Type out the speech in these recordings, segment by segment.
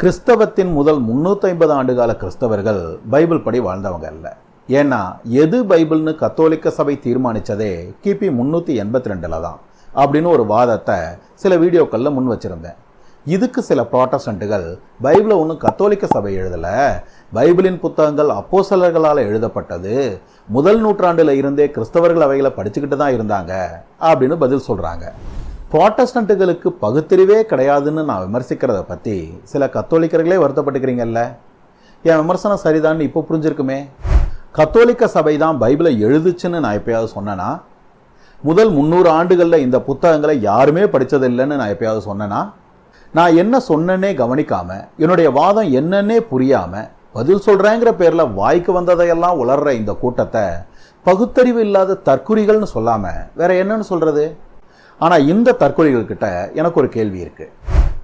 கிறிஸ்தவத்தின் முதல் 350 ஐம்பது ஆண்டுகால கிறிஸ்தவர்கள் பைபிள் படி வாழ்ந்தவங்க அல்ல. ஏன்னா எது பைபிள்னு கத்தோலிக்க சபை தீர்மானித்ததே கிபி முன்னூற்றி எண்பத்தி ரெண்டில் தான் அப்படின்னு ஒரு வாதத்தை சில வீடியோக்களில் முன் வச்சிருந்தேன். இதுக்கு சில ப்ராட்டஸ்டன்ட்டுகள் பைபிளை ஒன்றும் கத்தோலிக்க சபை எழுதல. பைபிளின் புத்தகங்கள் அப்போசலர்களால் எழுதப்பட்டது. முதல் நூற்றாண்டில் இருந்தே கிறிஸ்தவர்கள் அவைகளை படிச்சுக்கிட்டு தான் இருந்தாங்க அப்படின்னு பதில் சொல்கிறாங்க ப்ராட்டஸ்டன்ட்டுகளுக்கு பகுத்தறிவே கிடையாதுன்னு நான் விமர்சிக்கிறத பற்றி சில கத்தோலிக்கர்களே வருத்தப்பட்டுக்கிறீங்கல்ல? என் விமர்சனம் சரிதான்னு இப்போ புரிஞ்சிருக்குமே? கத்தோலிக்க சபை தான் பைபிளை எழுதுச்சுன்னு நான் எப்பயாவது சொன்னேனா? முதல் முந்நூறு ஆண்டுகளில் இந்த புத்தகங்களை யாருமே படித்ததில்லைன்னு நான் எப்பயாவது சொன்னேனா? நான் என்ன சொன்னேனே கவனிக்காமல் என்னுடைய வாதம் என்னன்னே புரியாமல் பதில் சொல்கிறேங்கிற பேரில் வாய்க்கு வந்ததையெல்லாம் உளர்ற இந்த கூட்டத்தை பகுத்தறிவு இல்லாத தற்குறிகள்னு சொல்லாமல் வேற என்னன்னு சொல்கிறது ஆனால் இந்த தற்கொலைகள்கிட்ட எனக்கு ஒரு கேள்வி இருக்குது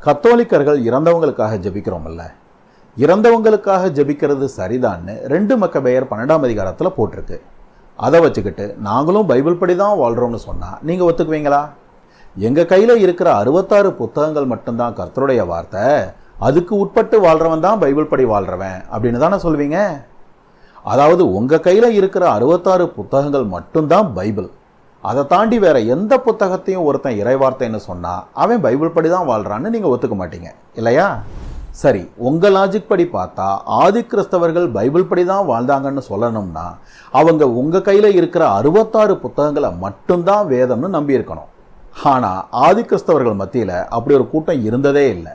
கத்தோலிக்கர்கள் இறந்தவங்களுக்காக ஜெபிக்கிறோம்ல இறந்தவங்களுக்காக ஜெபிக்கிறது சரிதான்னு ரெண்டு மக்கபெயர் பன்னெண்டாம் அதிகாரத்தில் போட்டிருக்கு. அதை வச்சுக்கிட்டு நாங்களும் பைபிள் படி தான் வாழ்கிறோம்னு சொன்னால் நீங்கள் ஒத்துக்குவீங்களா? எங்கள் கையில் இருக்கிற அறுபத்தாறு புத்தகங்கள் மட்டும்தான் கர்த்தருடைய வார்த்தை. அதுக்கு உட்பட்டு வாழ்கிறவன் தான் பைபிள் படி வாழ்கிறவன் அப்படின்னு தானே சொல்வீங்க? அதாவது உங்கள் கையில் இருக்கிற அறுபத்தாறு புத்தகங்கள் மட்டும்தான் பைபிள். அதை தாண்டி வேற எந்த புத்தகத்தையும் ஒருத்தன் இறைவார்த்தைன்னு சொன்னால் அவன் பைபிள் படி தான் வாழ்கிறான்னு நீங்கள் ஒத்துக்க மாட்டீங்க. இல்லையா? சரி உங்கள் லாஜிக் படி பார்த்தா ஆதி கிறிஸ்தவர்கள் பைபிள் படி தான் வாழ்ந்தாங்கன்னு சொல்லணும்னா அவங்க உங்கள் கையில் இருக்கிற அறுபத்தாறு புத்தகங்களை மட்டும்தான் வேதம்னு நம்பி இருக்கணும் ஆதி கிறிஸ்தவர்கள் மத்தியில் அப்படி ஒரு கூட்டம் இருந்ததே இல்லை.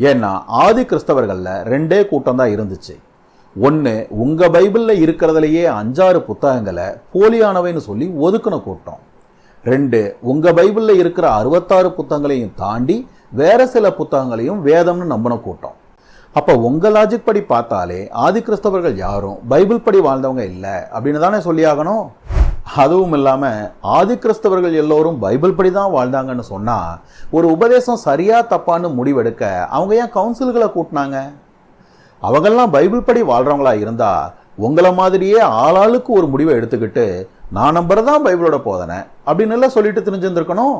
ஏன்னா ஆதி கிறிஸ்தவர்களில் ரெண்டே கூட்டம் தான் இருந்துச்சு. ஒன்று உங்கள் பைபிளில் இருக்கிறதுலையே அஞ்சாறு புத்தகங்களை போலியானவைன்னு சொல்லி ஒதுக்குன கூட்டம். ரெண்டு உங்கள் பைபிளில் இருக்கிற அறுபத்தாறு புத்தகங்களையும் தாண்டி வேற சில புத்தகங்களையும் வேதம்னு நம்பின கூட்டம். அப்போ உங்கள் லாஜிக் படி பார்த்தாலே ஆதி கிறிஸ்தவர்கள் யாரும் பைபிள் படி வாழ்ந்தவங்க இல்லை அப்படின்னு தானே சொல்லியாகணும் அதுவும் இல்லாமல் ஆதி கிறிஸ்தவர்கள் எல்லோரும் பைபிள் படி தான் வாழ்ந்தாங்கன்னு சொன்னால் ஒரு உபதேசம் சரியா தப்பான்னு முடிவெடுக்க அவங்க ஏன் கவுன்சில்களை கூட்டினாங்க? அவங்கெல்லாம் பைபிள் படி வாழ்றவங்களா இருந்தா உங்களை மாதிரியே ஆளாளுக்கு ஒரு முடிவை எடுத்துக்கிட்டு நான் நம்புறதான் பைபிளோட போதனை அப்படின்னு எல்லாம் சொல்லிட்டு தெரிஞ்சிருந்திருக்கணும்